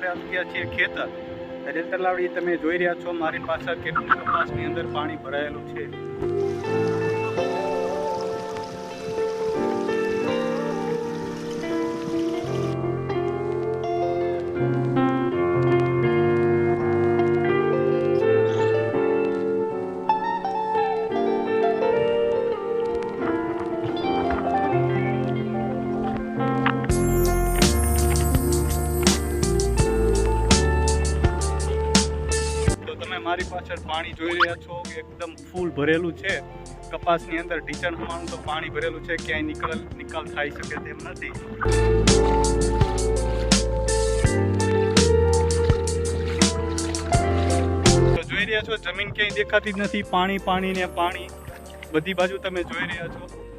આપણે આવી છીએ તમે જોઈ રહ્યા છો, મારી પાછળ કેટલું કપાસની અંદર પાણી ભરાયેલું છે. મારી પાછળ પાણી જોઈ રહ્યા છો કે એકદમ ફૂલ ભરેલું છે. કપાસની અંદર ઢીચણ હવાનું તો પાણી ભરેલું છે, ક્યાંય નિકાલ નિકાલ થઈ શકે તેમ નથી. જોઈ રહ્યા છો, જમીન ક્યાંય દેખાતી જ નથી, પાણી પાણી ને પાણી. બધી બાજુ તમે જોઈ રહ્યા છો.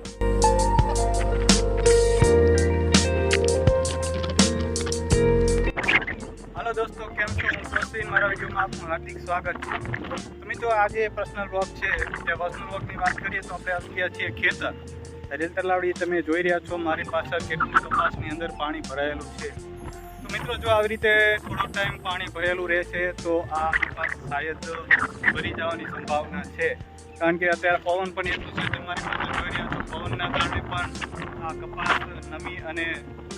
હાલો દોસ્તો, કેમ છો? હું પ્રસીન મારા વિડીયોમાં આપનું હાર્દિક સ્વાગત છે. તો મિત્રો, આજે પર્સનલ બ્લોગ છે. જે પર્સનલ બ્લોગની વાત કરીએ તો આપણે અત્યારે છીએ ખેતર. રેલ તલાવડી તમે જોઈ રહ્યા છો, મારી પાછળ કેટલું કપાસની અંદર પાણી ભરાયેલું છે. તો મિત્રો, જો આવી રીતે થોડો ટાઈમ પાણી ભરેલું રહેશે, તો આ કપાસ શાયદ ભરી જવાની સંભાવના છે. કારણ કે અત્યારે પવન પણ એટલું છે તમારી પાસે જોઈ રહ્યા છો, પવનના કારણે પણ આ કપાસ નમી અને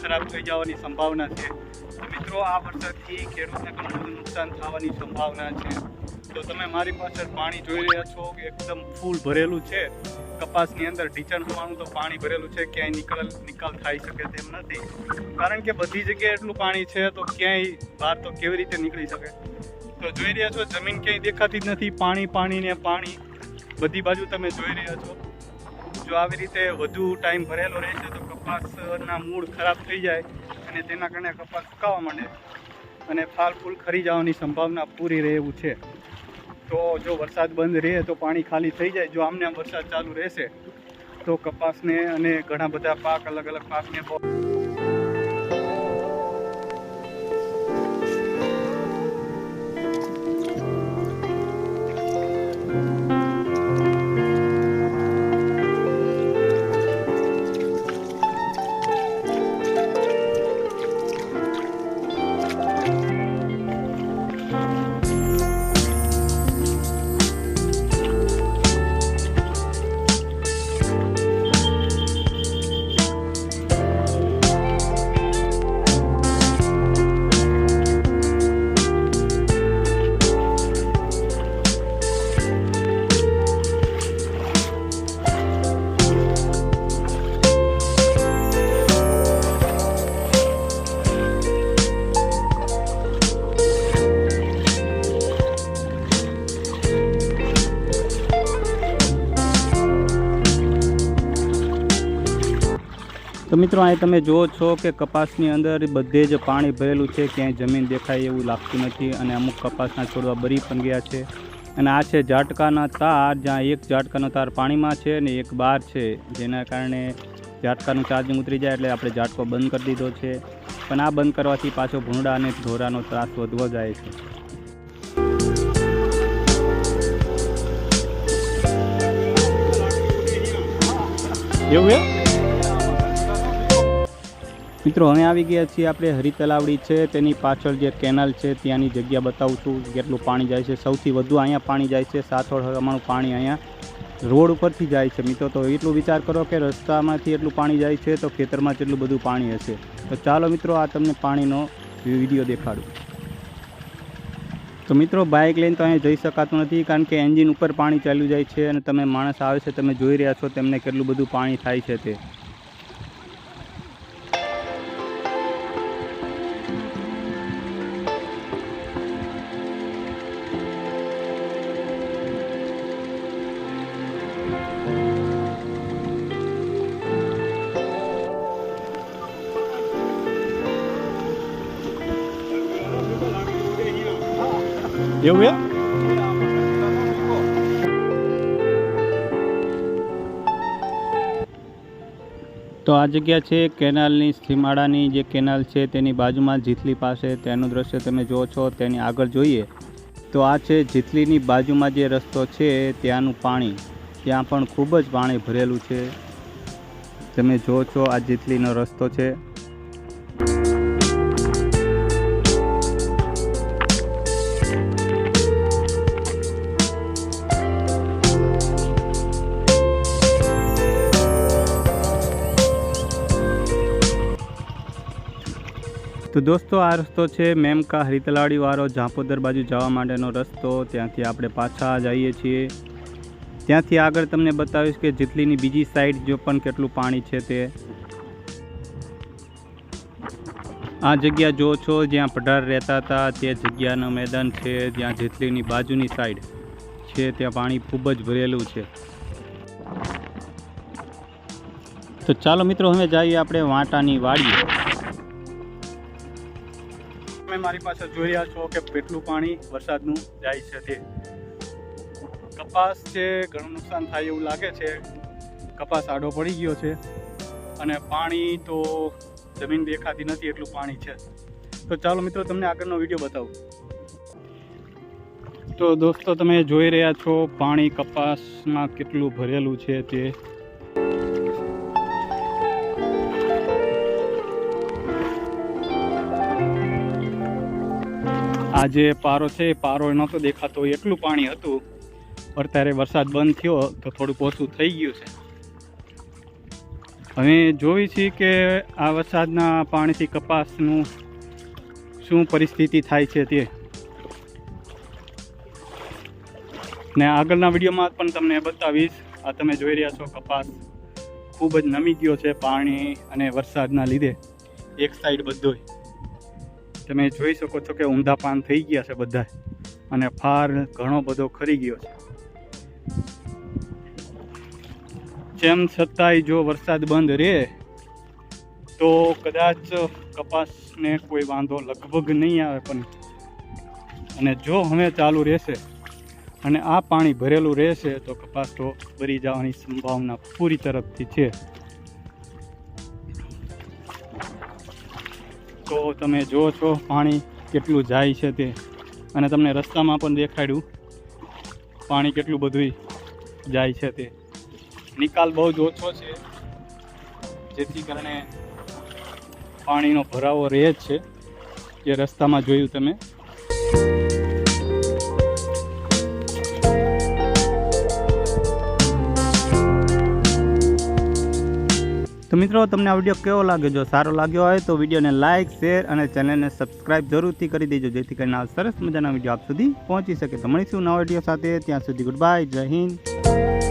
ખરાબ થઈ જવાની સંભાવના છે. તો મિત્રો, આ વરસાદથી ખેડૂતને પણ બધું નુકસાન થવાની સંભાવના છે. તો તમે મારી પાછળ પાણી જોઈ રહ્યા છો કે એકદમ ફૂલ ભરેલું છે. કપાસની અંદર ઢીચણ હોવાનું તો પાણી ભરેલું છે. ક્યાંય નિકાલ નિકાલ થઈ શકે તેમ નથી. કારણ કે બધી જગ્યાએ એટલું પાણી છે તો ક્યાંય બહાર તો કેવી રીતે નીકળી શકે? તો જોઈ રહ્યા છો, જમીન ક્યાંય દેખાતી જ નથી. પાણી પાણી ને પાણી. બધી બાજુ તમે જોઈ રહ્યા છો. જો આવી રીતે વધુ ટાઈમ ભરેલો રહેશે તો કપાસના મૂળ ખરાબ થઈ જાય અને તેના કારણે કપાસ સુકાવા માંડે અને ફાલ ફૂલ ખરી જવાની સંભાવના પૂરી રહે એવું છે. તો જો વરસાદ બંધ રહે તો પાણી ખાલી થઈ જાય. જો આમને આમ વરસાદ ચાલુ રહેશે તો કપાસને અને ઘણા બધા પાક અલગ અલગ પાકને બહુ મિત્રો, અહીં તમે જુઓ છો કે કપાસની અંદર બધે જ પાણી ભરેલું છે, ક્યાંય જમીન દેખાય એવું લાગતું નથી અને અમુક કપાસના છોડવા બરી પણ ગયા છે. અને આ છે ઝાટકાના તાર, જ્યાં એક ઝાટકાનો તાર પાણીમાં છે અને એક બહાર છે, જેના કારણે ઝાટકાનું ચાર્જિંગ ઉતરી જાય એટલે આપણે ઝાટકો બંધ કરી દીધો છે. પણ આ બંધ કરવાથી પાછો ભૂંડા અને ઢોરાનો ત્રાસ વધવો જાય છે. એવું મિત્રો હવે આવી ગયા છીએ આપણે હરિતલાવડી છે, તેની પાછળ જે કેનાલ છે, ત્યાંની જગ્યા બતાવું છું કેટલું પાણી જાય છે. સૌથી વધુ અહીંયા પાણી જાય છે સાથોડ હવામાનું પાણી અહીંયા રોડ ઉપરથી જાય છે. મિત્રો, તો એટલું વિચાર કરો કે રસ્તામાંથી એટલું પાણી જાય છે, તો ખેતરમાં જેટલું બધું પાણી હશે. તો ચાલો મિત્રો, આ તમને પાણીનો વીડિયો દેખાડું. તો મિત્રો બાઇક લઈને તો અહીંયા જઈ શકાતું નથી, કારણ કે એન્જિન ઉપર પાણી ચાલ્યું જાય છે અને તમે માણસ આવે છે, તમે જોઈ રહ્યા છો તેમને કેટલું બધું પાણી થાય છે તે. એવું એમ? તો આ જગ્યા છે કેનાલની સીમાડાની જે કેનાલ છે તેની બાજુમાં જીથલી પાસે તેનું દ્રશ્ય તમે જુઓ છો, તેની આગળ જોઈએ. તો આ છે જીથલીની બાજુમાં જે રસ્તો છે ત્યાંનું પાણી. ત્યાં પણ ખૂબ જ પાણી ભરેલું છે. તમે જુઓ છો આ જીથલીનો રસ્તો છે. તો દોસ્તો, આ રસ્તો છે મેમકા હરિતલાડીવાળો. ઝાંપોદર બાજુ જવા માટેનો રસ્તો. ત્યાંથી આપણે પાછા જઈએ છીએ. ત્યાંથી આગળ તમને બતાવીશ કે જેટલીની બીજી સાઈડ જો પણ કેટલું પાણી છે તે. આ જગ્યા જો છો જ્યાં પઢાર રહેતા હતા, તે જગ્યાનું મેદાન છે. જ્યાં જેટલીની બાજુની સાઈડ છે, ત્યાં પાણી ખૂબ જ ભરેલું છે. તો ચાલો મિત્રો, હવે જઈએ આપણે વાંટાની વાડીએ. તમે મારી પાસે જોઈ રહ્યા છો કે કેટલું પાણી વરસાદનું જાય છે તે. કપાસ છે, ઘણું નુકસાન થાય એવું લાગે છે. કપાસ આડો પડી ગયો છે અને પાણી તો જમીન દેખાતી નથી એટલું પાણી છે. તો ચાલો મિત્રો, તમને આગળનો વીડિયો બતાવું. તો દોસ્તો, તમે જોઈ રહ્યા છો પાણી કપાસમાં કેટલું ભરેલું છે તે. આ જે પારો છે, એ પારો નહોતો દેખાતો એટલું પાણી હતું. અત્યારે વરસાદ બંધ થયો, તો થોડુંક ઓછું થઈ ગયું છે. હવે જોઈ છીએ કે આ વરસાદના પાણીથી કપાસનું શું પરિસ્થિતિ થાય છે તે. ને આગળના વિડીયોમાં પણ તમને બતાવીશ. આ તમે જોઈ રહ્યા છો, કપાસ ખૂબ જ નમી ગયો છે પાણી અને વરસાદના લીધે. એક સાઈડ બધોય. તમે જોઈ શકો છો કે ઊંધા પાન થઈ ગયા છે બધા અને ફાર ઘણો બધો ખરી ગયો છે. જેમ છતાંય જો વરસાદ બંધ રહે તો કદાચ કપાસને કોઈ વાંધો લગભગ નહીં આવે પણ. અને જો હવે ચાલુ રહેશે અને આ પાણી ભરેલું રહેશે, તો કપાસ તો ભરી જવાની સંભાવના પૂરી તરફથી છે. તો તમે જુઓ છો પાણી કેટલું જાય છે તે. અને તમને રસ્તામાં પણ દેખાડ્યું પાણી કેટલું બધું જાય છે તે. નિકાલ બહુ જ ઓછો છે, જેથી કરીને પાણીનો ભરાવો રહે જ છે જે રસ્તામાં જોયું તમે. તો મિત્રો, તમને આ વીડિયો કેવો લાગ્યો? જો સારો લાગ્યો હોય તો વિડીયોને લાઇક શેર અને ચેનલને સબસ્ક્રાઇબ જરૂરથી કરી દેજો, જેથી કરીને આ સરસ મજાના વીડિયો આપ સુધી પહોંચી શકે. તો મળીશું નવા વીડિયો સાથે. ત્યાં સુધી ગુડ બાય, જય હિન્દ.